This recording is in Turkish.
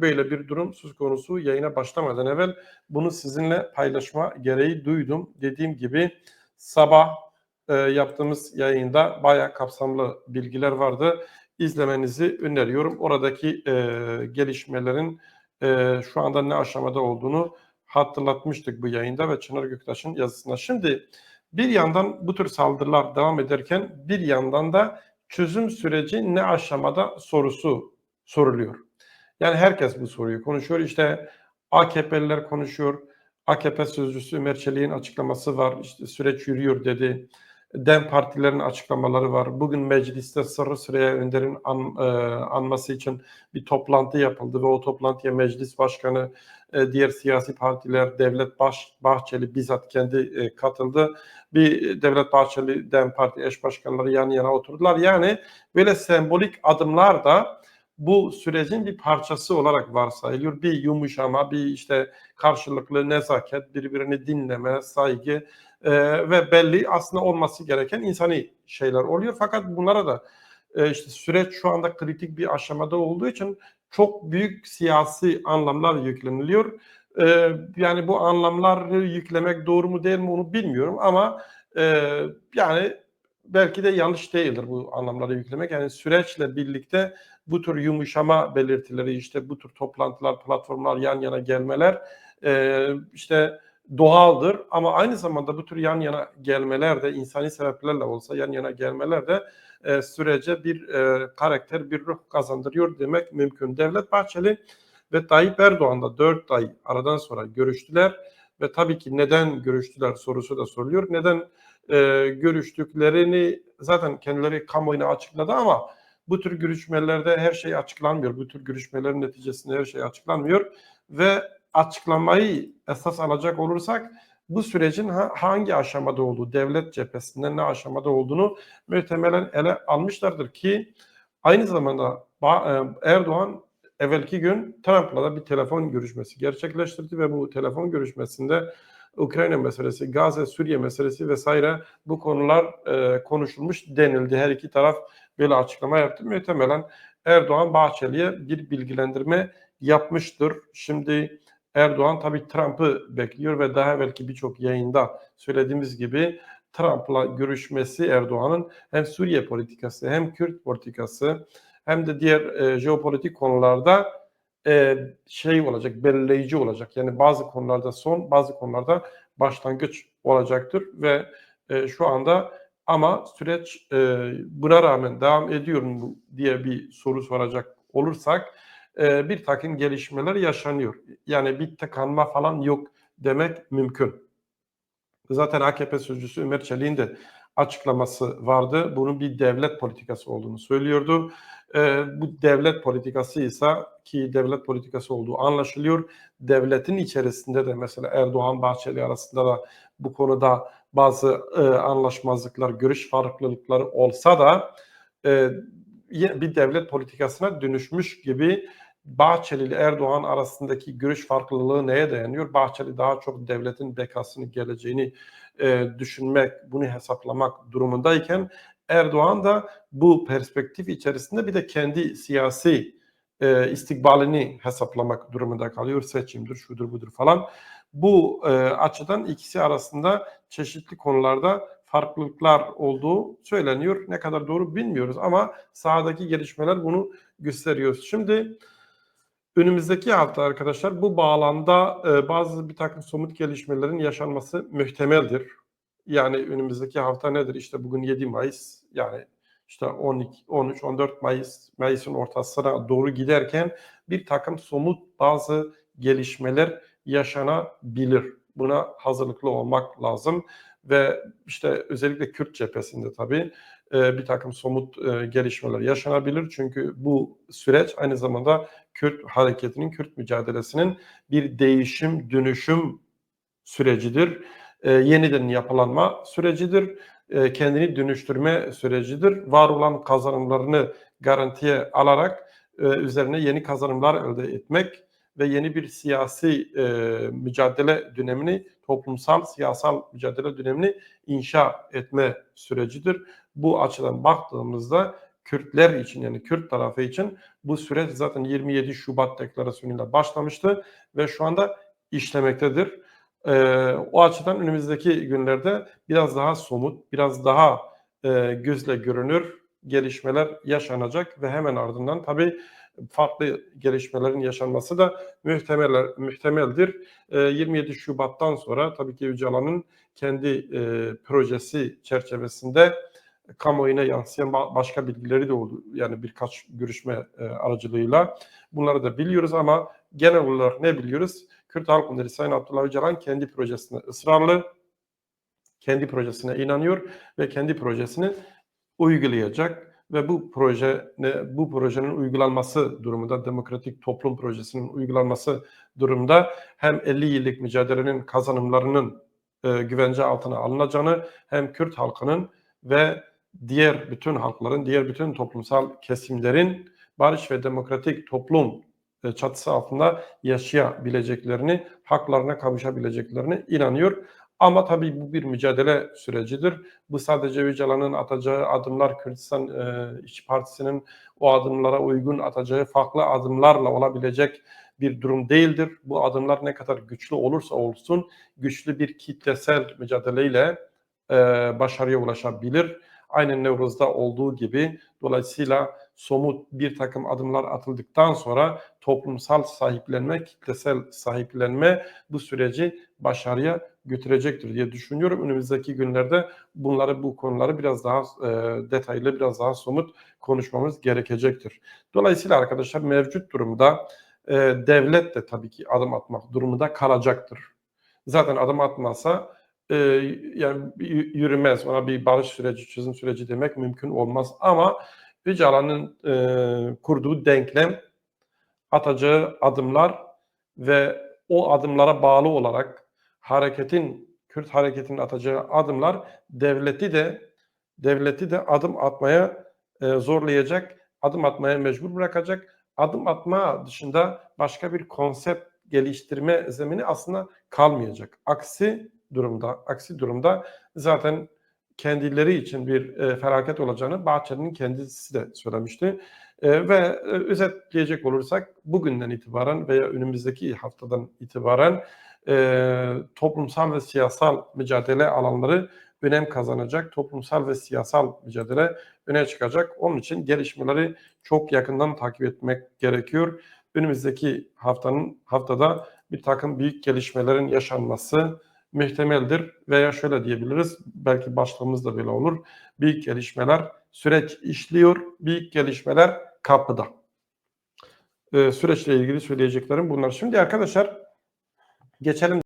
böyle bir durum söz konusu yayına başlamadan evvel bunu sizinle paylaşma gereği duydum. Dediğim gibi sabah e, yaptığımız yayında bayağı kapsamlı bilgiler vardı. İzlemenizi öneriyorum. Oradaki e, gelişmelerin e, şu anda ne aşamada olduğunu hatırlatmıştık bu yayında ve Çınar Göktaş'ın yazısında. Şimdi bir yandan bu tür saldırılar devam ederken bir yandan da çözüm süreci ne aşamada sorusu soruluyor. Yani herkes bu soruyu konuşuyor. İşte AKP'liler konuşuyor. AKP sözcüsü Ömer Çelik'in açıklaması var. İşte süreç yürüyor dedi. DEM partilerin açıklamaları var. Bugün mecliste Sırrı Süreyya Önder'in an, e, anması için bir toplantı yapıldı ve o toplantıya meclis başkanı, e, diğer siyasi partiler, Devlet Baş, Bahçeli bizzat kendi e, katıldı. Bir Devlet Bahçeli, DEM Parti eş başkanları yan yana oturdular. Yani böyle sembolik adımlar da bu sürecin bir parçası olarak varsayılıyor. Bir yumuşama, bir işte karşılıklı nezaket, birbirini dinleme, saygı e, ve belli aslında olması gereken insani şeyler oluyor. Fakat bunlara da e, işte süreç şu anda kritik bir aşamada olduğu için çok büyük siyasi anlamlar yükleniliyor. E, yani bu anlamları yüklemek doğru mu değil mi onu bilmiyorum ama e, yani belki de yanlış değildir bu anlamları yüklemek. Yani süreçle birlikte bu tür yumuşama belirtileri işte bu tür toplantılar, platformlar, yan yana gelmeler e, işte doğaldır ama aynı zamanda bu tür yan yana gelmeler de insani sebeplerle olsa yan yana gelmeler de e, sürece bir e, karakter, bir ruh kazandırıyor demek mümkün. Devlet Bahçeli ve Tayyip Erdoğan da 4 ay aradan sonra görüştüler ve tabii ki neden görüştüler sorusu da soruluyor. Neden e, görüştüklerini zaten kendileri kamuoyuna açıkladı ama bu tür görüşmelerde her şey açıklanmıyor. Bu tür görüşmelerin neticesinde her şey açıklanmıyor ve açıklamayı esas alacak olursak bu sürecin hangi aşamada olduğu, devlet cephesinde ne aşamada olduğunu muhtemelen ele almışlardır ki aynı zamanda e, Erdoğan evvelki gün Trump'la da bir telefon görüşmesi gerçekleştirdi ve bu telefon görüşmesinde Ukrayna meselesi, Gazze, Suriye meselesi vesaire bu konular e, konuşulmuş denildi. Her iki taraf böyle açıklama yaptı. Muhtemelen Erdoğan Bahçeli'ye bir bilgilendirme yapmıştır. Şimdi Erdoğan tabii Trump'ı bekliyor ve daha belki birçok yayında söylediğimiz gibi Trump'la görüşmesi Erdoğan'ın hem Suriye politikası hem Kürt politikası hem de diğer e, jeopolitik konularda e, şey olacak, belirleyici olacak. Yani bazı konularda son, bazı konularda başlangıç olacaktır ve e, şu anda ama süreç e, buna rağmen devam ediyor mu diye bir soru soracak olursak e, bir takım gelişmeler yaşanıyor. Yani bir tıkanma falan yok demek mümkün. Zaten AKP sözcüsü Ömer Çelik'in de açıklaması vardı. Bunun bir devlet politikası olduğunu söylüyordu. E, bu devlet politikası ise ki devlet politikası olduğu anlaşılıyor. Devletin içerisinde de mesela Erdoğan Bahçeli arasında da bu konuda bazı e, anlaşmazlıklar, görüş farklılıkları olsa da e, bir devlet politikasına dönüşmüş gibi Bahçeli ile Erdoğan arasındaki görüş farklılığı neye dayanıyor? Bahçeli daha çok devletin bekasını, geleceğini e, düşünmek, bunu hesaplamak durumundayken Erdoğan da bu perspektif içerisinde bir de kendi siyasi e, istikbalini hesaplamak durumunda kalıyor. Seçimdir, şudur budur falan. Bu e, açıdan ikisi arasında çeşitli konularda farklılıklar olduğu söyleniyor. Ne kadar doğru bilmiyoruz ama sahadaki gelişmeler bunu gösteriyor. Şimdi önümüzdeki hafta arkadaşlar bu bağlamda e, bazı bir takım somut gelişmelerin yaşanması muhtemeldir. Yani önümüzdeki hafta nedir? İşte bugün 7 Mayıs yani işte 12, 13, 14 Mayıs, Mayıs'ın ortasına doğru giderken bir takım somut bazı gelişmeler yaşanabilir. Buna hazırlıklı olmak lazım ve işte özellikle Kürt cephesinde tabii e, bir takım somut e, gelişmeler yaşanabilir. Çünkü bu süreç aynı zamanda Kürt hareketinin, Kürt mücadelesinin bir değişim, dönüşüm sürecidir. E, yeniden yapılanma sürecidir. E, kendini dönüştürme sürecidir. Var olan kazanımlarını garantiye alarak e, üzerine yeni kazanımlar elde etmek ve yeni bir siyasi e, mücadele dönemini, toplumsal, siyasal mücadele dönemini inşa etme sürecidir. Bu açıdan baktığımızda Kürtler için yani Kürt tarafı için bu süreç zaten 27 Şubat deklarasyonuyla başlamıştı ve şu anda işlemektedir. Ee, o açıdan önümüzdeki günlerde biraz daha somut, biraz daha e, gözle görünür gelişmeler yaşanacak ve hemen ardından tabii farklı gelişmelerin yaşanması da muhtemeler, muhtemeldir. E, 27 Şubat'tan sonra tabii ki Öcalan'ın kendi e, projesi çerçevesinde kamuoyuna yansıyan ba- başka bilgileri de oldu. Yani birkaç görüşme e, aracılığıyla bunları da biliyoruz ama genel olarak ne biliyoruz? Kürt Halk Önderi Sayın Abdullah Öcalan kendi projesine ısrarlı, kendi projesine inanıyor ve kendi projesini uygulayacak ve bu proje bu projenin uygulanması durumunda demokratik toplum projesinin uygulanması durumunda hem 50 yıllık mücadelenin kazanımlarının e, güvence altına alınacağını hem Kürt halkının ve diğer bütün halkların, diğer bütün toplumsal kesimlerin barış ve demokratik toplum çatısı altında yaşayabileceklerini, haklarına kavuşabileceklerini inanıyor. Ama tabii bu bir mücadele sürecidir. Bu sadece Öcalan'ın atacağı adımlar, Kürdistan e, İşçi Partisi'nin o adımlara uygun atacağı farklı adımlarla olabilecek bir durum değildir. Bu adımlar ne kadar güçlü olursa olsun güçlü bir kitlesel mücadeleyle e, başarıya ulaşabilir. Aynen Nevruz'da olduğu gibi dolayısıyla somut bir takım adımlar atıldıktan sonra toplumsal sahiplenme, kitlesel sahiplenme bu süreci başarıya götürecektir diye düşünüyorum. Önümüzdeki günlerde bunları bu konuları biraz daha e, detaylı, biraz daha somut konuşmamız gerekecektir. Dolayısıyla arkadaşlar mevcut durumda e, devlet de tabii ki adım atmak durumunda kalacaktır. Zaten adım atmazsa e, yani yürümez. Ona bir barış süreci, çözüm süreci demek mümkün olmaz. Ama Öcalan'ın e, kurduğu denklem, atacağı adımlar ve o adımlara bağlı olarak hareketin Kürt hareketinin atacağı adımlar devleti de devleti de adım atmaya e, zorlayacak, adım atmaya mecbur bırakacak. Adım atma dışında başka bir konsept geliştirme zemini aslında kalmayacak. Aksi durumda, aksi durumda zaten kendileri için bir e, felaket olacağını Bahçeli'nin kendisi de söylemişti. E, ve e, özetleyecek olursak bugünden itibaren veya önümüzdeki haftadan itibaren e, toplumsal ve siyasal mücadele alanları önem kazanacak. Toplumsal ve siyasal mücadele öne çıkacak. Onun için gelişmeleri çok yakından takip etmek gerekiyor. Önümüzdeki haftanın haftada bir takım büyük gelişmelerin yaşanması muhtemeldir veya şöyle diyebiliriz belki başlığımız da böyle olur. Büyük gelişmeler süreç işliyor, büyük gelişmeler kapıda. Ee, süreçle ilgili söyleyeceklerim bunlar. Şimdi arkadaşlar geçelim